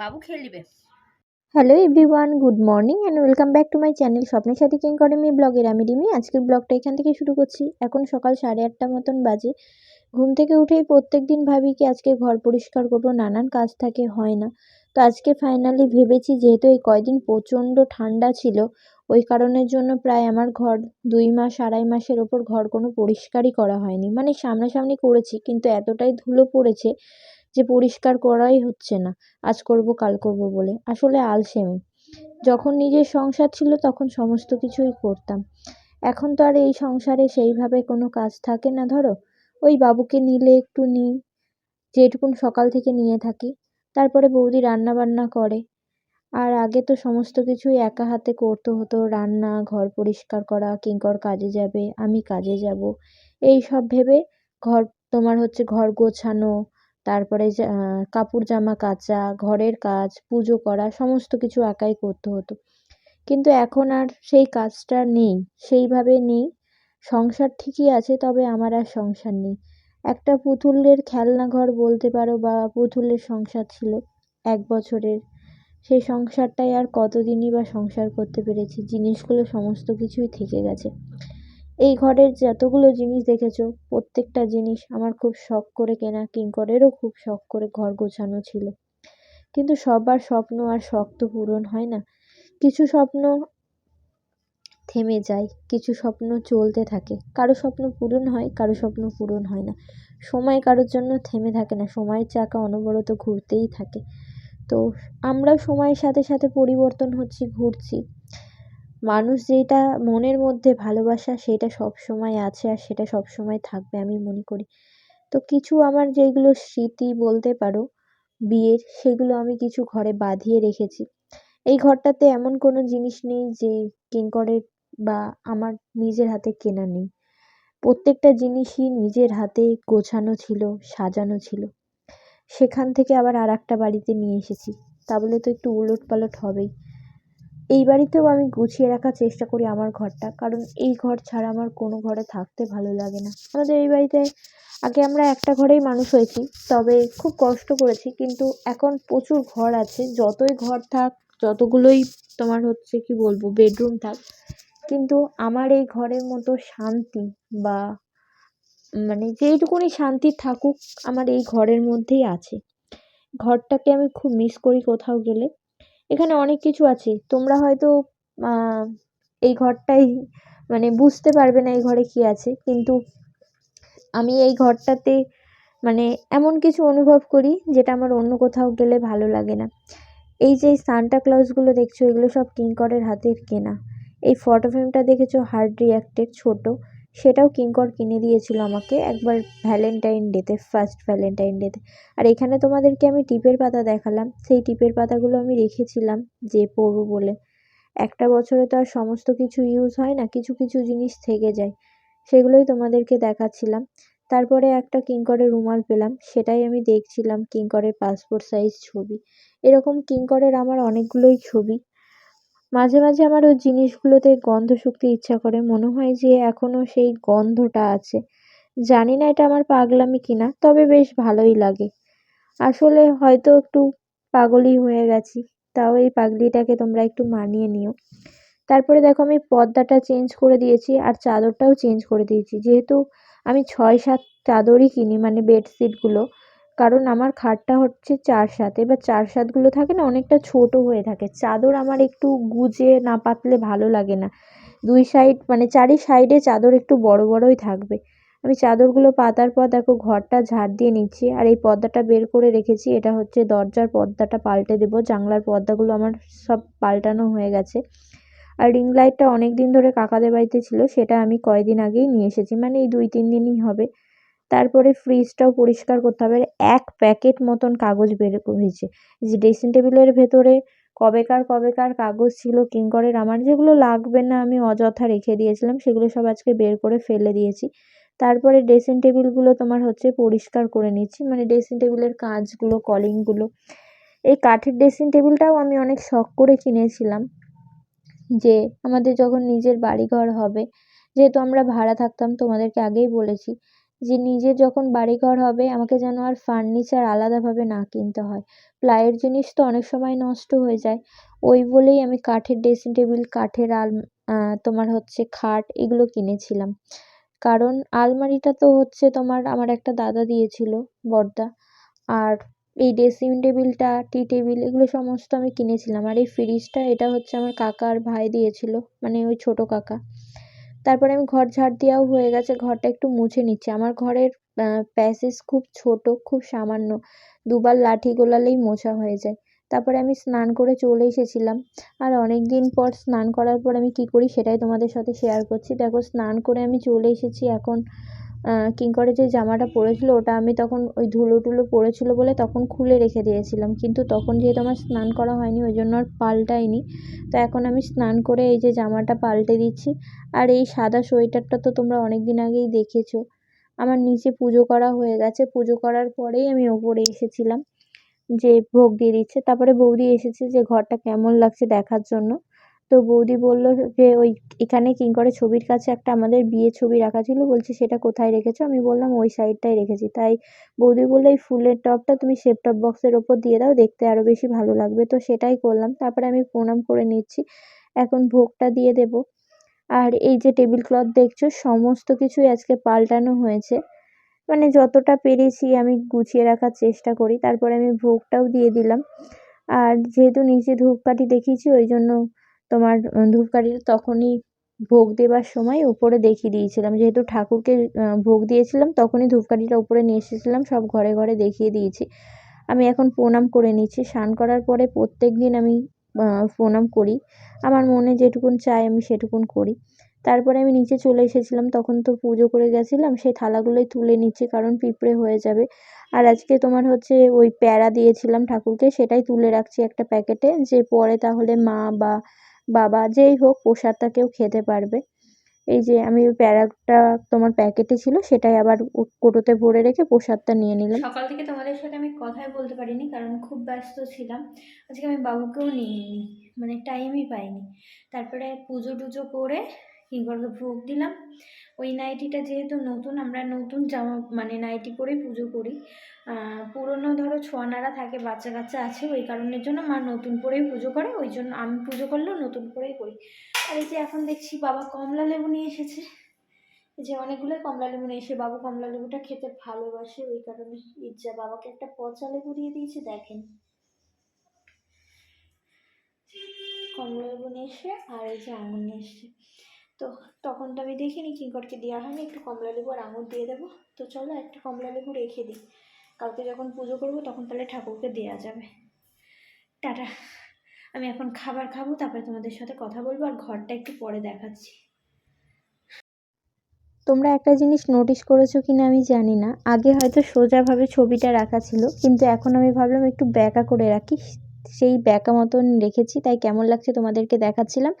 বাবু খেয়ে নিবে। Hello everyone good morning and welcome back to my channel স্বপ্নের সাথে কিং করে মি ব্লগের আমি রিমি। আজকের ব্লগটা এখান থেকে শুরু করছি। এখন সকাল সাড়ে আটটা মতন বাজে। ঘুম থেকে উঠেই প্রত্যেক দিন ভাবি কি আজকে ঘর পরিষ্কার করব, নানান কাজ থাকে, হয় না। তো আজকে ফাইনালি ভেবেছি যেহেতু এই কয়দিন প্রচণ্ড ঠান্ডা ছিল, ওই কারণের জন্য প্রায় আমার ঘর দুই মাস, আড়াই মাসের ওপর ঘর কোনো পরিষ্কারই করা হয়নি। মানে সামনাসামনি করেছি, কিন্তু এতটাই ধুলো পড়েছে যে পরিষ্কার করাই হচ্ছে না। আজ করব, কাল করব বলে। আসলে আলসেমি। যখন নিজের সংসার ছিল তখন সমস্ত কিছুই করতাম। এখন তো আর এই সংসারে সেইভাবে কোনো কাজ থাকে না, ধরো? ওই বাবুকে নিলে একটু নিই, যেটুকুন সকাল থেকে নিয়ে থাকি। তারপরে বৌদি রান্না বান্না করে। আর আগে তো সমস্ত কিছুই একা হাতে করতে হতো। রান্না, ঘর পরিষ্কার করা, কিঙ্কর কাজে যাবে, আমি কাজে যাব। এই সব ভেবে ঘর, তোমার হচ্ছে ঘর গোছানো তারপরে কাপড় জামা কাচা, ঘরের কাজ, পুজো করা, সমস্ত কিছু একাই করতে হতো। কিন্তু এখন আর সেই কাজটা নেই, সেইভাবে নেই। সংসার ঠিকই আছে, তবে আমার আর সংসার নেই। একটা পুতুলের খেলনা ঘর বলতে পারো বা পুতুলের সংসার ছিল এক বছরের। সেই সংসারটাই আর কতদিনই বা সংসার করতে পেরেছি, জিনিসগুলো সমস্ত কিছুই থেকে গেছে। এই ঘরের যতগুলো জিনিস দেখেছ, প্রত্যেকটা জিনিস আমার খুব শখ করে কেনা কিঙ্করেরও খুব শখ করে ঘর গোছানো ছিল। কিন্তু সবার স্বপ্ন আর শখ তো পূরণ হয় না। কিছু স্বপ্ন থেমে যায়, কিছু স্বপ্ন চলতে থাকে। কারও স্বপ্ন পূরণ হয়, কারও স্বপ্ন পূরণ হয় না। সময় কারোর জন্য থেমে থাকে না, সময়ের চাকা অনবরত ঘুরতেই থাকে। তো আমরাও সময়ের সাথে সাথে পরিবর্তন হচ্ছি, ঘুরছি। মানুষ যেটা মনের মধ্যে ভালোবাসা, সেটা সব সময় আছে আর সেটা সব সময় থাকবে আমি মনে করি। তো কিছু আমার যেগুলো স্মৃতি বলতে পারো, বিয়ের, সেগুলো আমি কিছু ঘরে বাঁধিয়ে রেখেছি। এই ঘরটাতে এমন কোনো জিনিস নেই যে কিঙ্করের বা আমার নিজের হাতে কেনা নেই। প্রত্যেকটা জিনিসই নিজের হাতে গোছানো ছিল, সাজানো ছিল। সেখান থেকে আবার আর একটা বাড়িতে নিয়ে এসেছি। তা বলে তো একটু উলট পালট হবেই। এই বাড়িতেও আমি গুছিয়ে রাখার চেষ্টা করি আমার ঘরটা। কারণ এই ঘর ছাড়া আমার কোনো ঘরে থাকতে ভালো লাগে না। আমাদের এই বাড়িতে আগে আমরা একটা ঘরেই মানুষ হয়েছি, তবে খুব কষ্ট করেছি। কিন্তু এখন প্রচুর ঘর আছে, যতই ঘর থাক, যতগুলোই তোমার হচ্ছে কি বলব বেডরুম থাক, কিন্তু আমার এই ঘরের মতো শান্তি বা মানে যেইটুকুনি শান্তি থাকুক, আমার এই ঘরের মধ্যেই আছে। ঘরটাকে আমি খুব মিস করি কোথাও গেলে। এখানে অনেক কিছু আছে। তোমরা হয়তো এই ঘরটাই মানে বুঝতে পারবে না এই ঘরে কী আছে। কিন্তু আমি এই ঘরটাতে মানে এমন কিছু অনুভব করি যেটা আমার অন্য কোথাও গেলে ভালো লাগে না। এই যে সান্টা ক্লজগুলো দেখছ, এগুলো সব কিঙ্করের হাতের কেনা। এই ফটো ফ্রেমটা দেখেছ? হার্ড রিয়াক্টের ছোট। সেটাও কিঙ্কর কিনে দিয়েছিল আমাকে একবার ভ্যালেন্টাইন ডেতে ফার্স্ট ভ্যালেন্টাইন ডেতে আর এখানে তোমাদেরকে আমি টিপের পাতা দেখালাম। সেই টিপের পাতাগুলো আমি রেখেছিলাম যে পরবো বলে। একটা বছরে তো আর সমস্ত কিছু ইউজ হয় না, কিছু কিছু জিনিস থেকে যায়। সেগুলোই তোমাদেরকে দেখাচ্ছিলাম। তারপরে একটা কিঙ্করের রুমাল পেলাম, সেটাই আমি দেখছিলাম কিঙ্করের পাসপোর্ট সাইজ ছবি। এরকম কিঙ্করের আমার অনেকগুলোই ছবি। মাঝে মাঝে আমার ওই জিনিসগুলোতে গন্ধ শুঁকতে ইচ্ছা করে। মনে হয় যে এখনও সেই গন্ধটা আছে। জানি না এটা আমার পাগলামি কিনা, তবে বেশ ভালোই লাগে। আসলে হয়তো একটু পাগলই হয়ে গেছি, তাও এই পাগলিটাকে তোমরা একটু মানিয়ে নিও। তারপরে দেখো আমি পর্দাটা চেঞ্জ করে দিয়েছি আর চাদরটাও চেঞ্জ করে দিয়েছি। যেহেতু আমি ছয়, সাত চাদরই কিনি মানে বেডশিটগুলো কারণ আমার খাটটা হচ্ছে চার সাত এবার চার সাতগুলো থাকে না, অনেকটা ছোট হয়ে থাকে। চাদর আমার একটু গুজে না পাতলে ভালো লাগে না। দুই সাইড মানে চারি সাইডে চাদর একটু বড় বড়ই থাকবে। আমি চাদরগুলো পাতার পর দেখো ঘরটা ঝাড় দিয়ে নিচ্ছি। আর এই পর্দাটা বের করে রেখেছি। এটা হচ্ছে দরজার পর্দাটা পাল্টে দেবো। জানলার পর্দাগুলো আমার সব পাল্টানো হয়ে গেছে। আর রিং লাইটটা অনেক দিন ধরে কাকাদের বাড়িতে ছিল। সেটা আমি কয়দিন আগেই নিয়ে এসেছি। মানে এই দুই, তিন দিনই হবে। তারপরে ফ্রিজটাও পরিষ্কার করতে হবে। এক প্যাকেট মতন কাগজ বের হয়েছে। যে ড্রেসিং টেবিলের ভেতরে কবেকার কবেকার কাগজ ছিল, কিঙ্করের, আমার যেগুলো লাগবে না আমি অযথা রেখে দিয়েছিলাম, সেগুলো সব আজকে বের করে ফেলে দিয়েছি। তারপরে ড্রেসিং টেবিলগুলো তোমার হচ্ছে পরিষ্কার করে নিচ্ছি। মানে ড্রেসিং টেবিলের কাঁচগুলো কলিংগুলো এই কাঠের ড্রেসিং টেবিলটাও আমি অনেক শখ করে কিনেছিলাম যে আমাদের যখন নিজের বাড়ি ঘর হবে, যেহেতু আমরা ভাড়া থাকতাম, তোমাদেরকে আগেই বলেছি যে নিজের যখন বাড়িঘর হবে, আমাকে যেন আর ফার্নিচার আলাদাভাবে না কিনতে হয়। প্লাইয়ের জিনিস তো অনেক সময় নষ্ট হয়ে যায়। ওই বলেই আমি কাঠের ড্রেসিং টেবিল কাঠের আল তোমার হচ্ছে খাট এগুলো কিনেছিলাম। কারণ আলমারিটা তো হচ্ছে তোমার আমার একটা দাদা দিয়েছিল বড়দা আর এই ড্রেসিং টেবিলটা টি টেবিল এগুলো সমস্ত আমি কিনেছিলাম। আর এই ফ্রিজটা এটা হচ্ছে আমার কাকা আর ভাই দিয়েছিল মানে ওই ছোটো কাকা। তারপরে আমি ঘর ঝাড় দেওয়াও হয়ে গেছে, ঘরটা একটু মুছে নিচ্ছি। আমার ঘরের প্যাসেজ খুব ছোট, খুব সামান্য। দুবার লাঠি গোলালেই মোছা হয়ে যায়। তারপরে আমি স্নান করে চলে এসেছিলাম। আর অনেক দিন পর স্নান করার পর আমি কি করি সেটাই তোমাদের সাথে শেয়ার করছি। দেখো, স্নান করে আমি চলে এসেছি এখন কিঙ্করে যে জামাটা পরেছিল, ওটা আমি তখন ওই ধুলো টুলো পড়েছিল বলে তখন খুলে রেখে দিয়েছিলাম। কিন্তু তখন যেহেতু আমার স্নান করা হয়নি, ওই জন্য আর পাল্টাইনি তো এখন আমি স্নান করে এই যে জামাটা পাল্টে দিচ্ছি। আর এই সাদা সোয়েটারটা তো তোমরা অনেক দিন আগেই দেখেছ। আমার নিচে পুজো করা হয়ে গেছে। পুজো করার পরেই আমি ওপরে এসেছিলাম। যে ভোগ দিয়ে দিচ্ছে। তারপরে বৌদি এসেছে যে ঘরটা কেমন লাগছে দেখার জন্য। তো বৌদি বলল যে, ওই এখানে কিঙ্করের ছবির কাছে একটা আমাদের বিয়ে ছবি রাখা ছিল? বলছে, সেটা কোথায় রেখেছো? আমি বললাম, ওই সাইডটাই রেখেছি। তাই বৌদি বলল, এই ফুলের টবটা তুমি সেপ টপ বক্সের ওপর দিয়ে দাও, দেখতে আরও বেশি ভালো লাগবে। তো সেটাই করলাম। তারপরে আমি প্রণাম করে নিচ্ছি। এখন ভোগটা দিয়ে দেবো। আর এই যে টেবিল ক্লথ দেখছ, সমস্ত কিছুই আজকে পাল্টানো হয়েছে। মানে যতটা পেরেছি আমি গুছিয়ে রাখার চেষ্টা করি। তারপরে আমি ভোগটাও দিয়ে দিলাম। আর যেহেতু নিচে ধূপকাঠি দেখিয়েছি, ওই জন্য তোমার ধূপকাঠিটা তখনই ভোগ দেবার সময় উপরে দেখিয়ে দিয়েছিলাম। যেহেতু ঠাকুরকে ভোগ দিয়েছিলাম, তখনই ধূপকাঠিটা উপরে নিয়ে এসেছিলাম, সব ঘরে ঘরে দেখিয়ে দিয়েছি। আমি এখন প্রণাম করে নিচ্ছি। স্নান করার পরে প্রত্যেক দিন আমি প্রণাম করি। আমার মনে যেটুকুন চাই আমি সেটুকুন করি। তারপরে আমি নিচে চলে এসেছিলাম, তখন তো পুজো করে গেছিলাম, সেই থালাগুলোই তুলে নিচ্ছি কারণ পিঁপড়ে হয়ে যাবে। আর আজকে তোমার হচ্ছে ওই প্যারা দিয়েছিলাম ঠাকুরকে, সেটাই তুলে রাখছি একটা প্যাকেটে, যে পরে তাহলে মা বা বাবা, যেই হোক প্রসাদটা কেউ খেতে পারবে। এই যে আমি প্যারাটা তোমার প্যাকেটে ছিল, সেটাই আবার কোটোতে ভরে রেখে প্রসাদটা নিয়ে নিলাম। সকাল থেকে তোমাদের সাথে আমি কথাই বলতে পারিনি, কারণ খুব ব্যস্ত ছিলাম। আজকে আমি বাবুকেও নিয়ে মানে টাইমই পাইনি। তারপরে পুজো টুজো করে কিঙ্করকে ভোগ দিলাম। ওই নাইটিটা যেহেতু নতুন, আমরা নতুন জামা মানে নাইটি পরেই পুজো করি। পুরনো ধরো ছোঁয়ানারা থাকে, বাচ্চা কাচ্চা আছে, ওই কারণের জন্য মা নতুন পরেই পুজো করে, ওই জন্য আমি পুজো করলেও নতুন করেই করি। আর এই যে এখন দেখছি বাবা কমলা লেবু নিয়ে এসেছে। যে অনেকগুলোই কমলা লেবু নিয়ে এসে বাবু কমলা লেবুটা খেতে ভালোবাসে, ওই কারণে ইচ্ছা বাবাকে একটা পচা লেবু দিয়ে দিয়েছে, দেখেন। কমলা লেবু নিয়ে এসে, আর এই যে আঙুর নিয়ে এসছে। তো তখন তো আমি দেখিনি, কিঙ্করকে দেওয়া হয়নি। একটু কমলা লেবু আর আঙুর দিয়ে দেবো। তো চলো একটা কমলা লেবু রেখে দিই। কালকে যখন পুজো করব, তখন তাহলে ঠাকুরকে দেওয়া যাবে। টাটা। আমি এখন খাবার খাব, তারপরে তোমাদের সাথে কথা বলব আর ঘরটা একটু পরে দেখাচ্ছি। তোমরা একটা জিনিস নোটিস করেছ কি না আমি জানি না। আগে হয়তো সোজাভাবে ছবিটা রাখা ছিল, কিন্তু এখন আমি ভাবলাম একটু ব্যাকা করে রাখি। সেই ব্যাকা মতন রেখেছি, তাই কেমন লাগছে তোমাদেরকে দেখাচ্ছিলাম।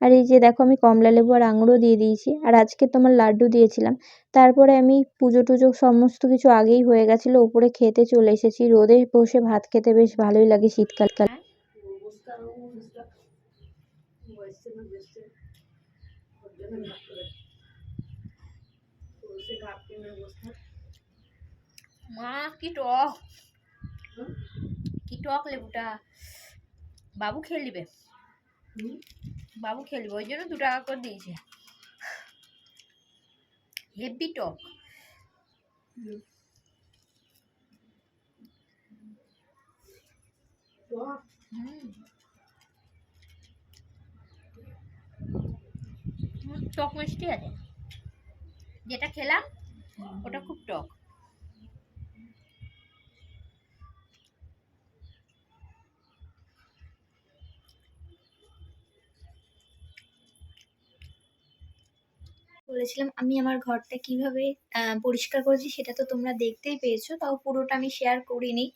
আর এই যে দেখো আমি কমলা লেবু আর আঙুরও দিয়ে দিয়েছি। আর আজকে তোমার লাড্ডু দিয়েছিলাম। তারপরে আমি পুজো টুজো সমস্ত কিছু আগেই হয়ে গেছিল উপরে খেতে চলে এসেছি। রোদে বসে ভাত খেতে বেশ ভালোই লাগে শীতকাল। কাল মা কি টক। কি টক লেবুটা। বাবু খেয়ে নিবে। বাবু খেয়ে নিবে ওই জন্য দু টাকা করে দিয়েছে। হেভি টক টক মিষ্টি আছে। যেটা খেলাম, ওটা খুব টক বলেছিলাম আমি আমার ঘরটা কীভাবে পরিষ্কার করেছি, সেটা তো তোমরা দেখতেই পেয়েছ, তাও পুরোটা আমি শেয়ার করিনি।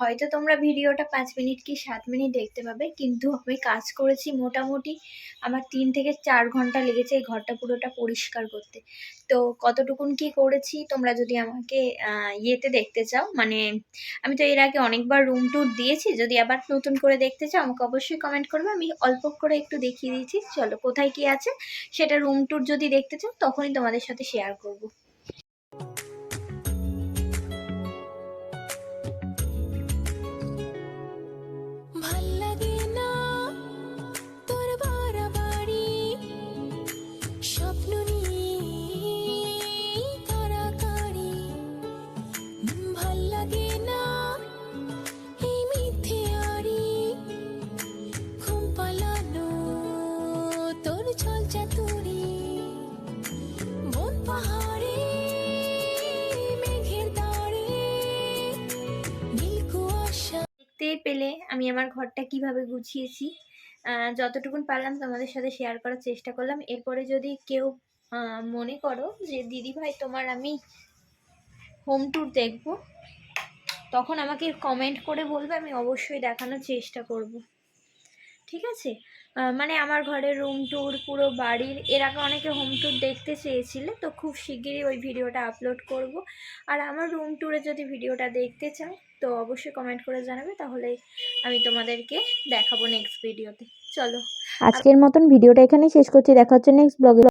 হয়তো তোমরা ভিডিওটা পাঁচ মিনিট কি সাত মিনিট দেখতে পাবে, কিন্তু আমি কাজ করেছি মোটামুটি আমার তিন থেকে চার ঘণ্টা লেগেছে এই ঘরটা পুরোটা পরিষ্কার করতে। তো কতটুকুন কি করেছি, তোমরা যদি আমাকে ইয়েতে দেখতে চাও মানে আমি তো এর আগে অনেকবার রুম ট্যুর দিয়েছি, যদি আবার নতুন করে দেখতে চাও, আমাকে অবশ্যই কমেন্ট করবে, আমি অল্প করে একটু দেখিয়ে দিয়েছি। চলো, কোথায় কি আছে, সেটা রুম ট্যুর যদি দেখতে চাও, তখনই তোমাদের সাথে শেয়ার করব। Bye. দেখতেই পেলে আমি আমার ঘরটা কীভাবে গুছিয়েছি যতটুকুন পারলাম তোমাদের সাথে শেয়ার করার চেষ্টা করলাম। এরপরে যদি কেউ মনে করো যে, দিদি ভাই, তোমার আমি হোম ট্যুর দেখব, তখন আমাকে কমেন্ট করে বলবে, আমি অবশ্যই দেখানোর চেষ্টা করব। ঠিক আছে? মানে আমার ঘরের রুম ট্যুর পুরো বাড়ির, এর আগে অনেকে হোম ট্যুর দেখতে চেয়েছিলে, তো খুব শিগগিরই ওই ভিডিওটা আপলোড করব। আর আমার রুম ট্যুরে যদি ভিডিওটা দেখতে চাও তো অবশ্যই কমেন্ট করে জানাবে, তাহলে আমি তোমাদেরকে দেখাবো নেক্সট ভিডিওতে চলো। আজকের মতন ভিডিওটা এখানেই শেষ করছি, দেখা হচ্ছে নেক্সট ব্লগে